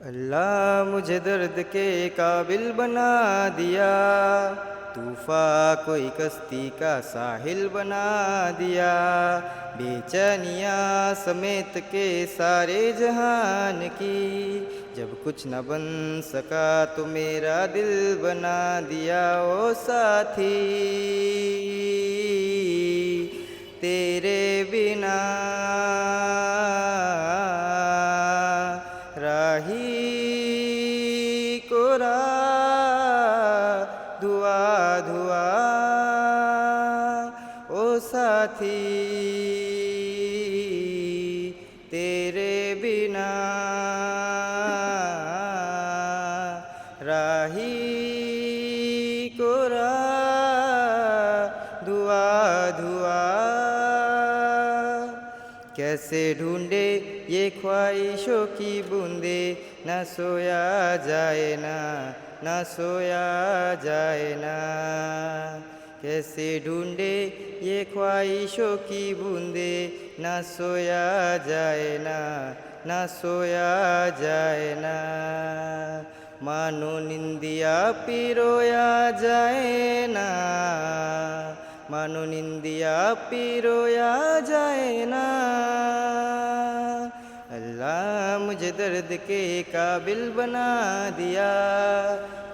अल्लाह मुझे दर्द के काबिल बना दिया, तूफा कोई कश्ती का साहिल बना दिया, बेचैनिया समेत के सारे जहान की, जब कुछ न बन सका तो मेरा दिल बना दिया, ओ साथी। तेरे बिना চাহি কোরা ধুয়া ধুয়া ও সাথী তেরে বিনা রাহি কোরা कैसे ढूंढे ये ख्वाहिशों की बूंदे न सोया जाए ना न सोया जाए ना कैसे ढूंढे ये ख्वाहिशों की बूंदे न सोया जाए ना न सोया जाए ना मानो निंदिया पिरोया जाए ना निंदिया पिरोया जाए ना। अल्लाह मुझे दर्द के काबिल बना दिया।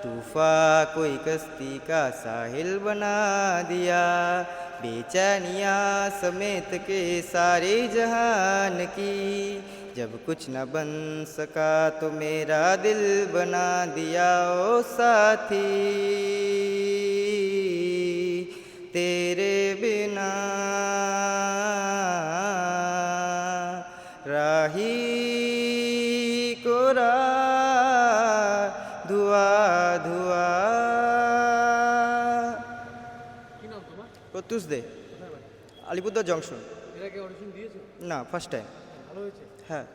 तूफा कोई कश्ती का साहिल बना दिया। बेचैनिया समेत के सारे जहान की। जब कुछ न बन सका तो मेरा दिल बना दिया, ओ साथी। তেরে বিনা রাহি কোরা ধুয়া ধুয়া। প্রত্যুষ দে। আলিপুরদার জংশন। না ফার্স্ট টাইম হ্যাঁ।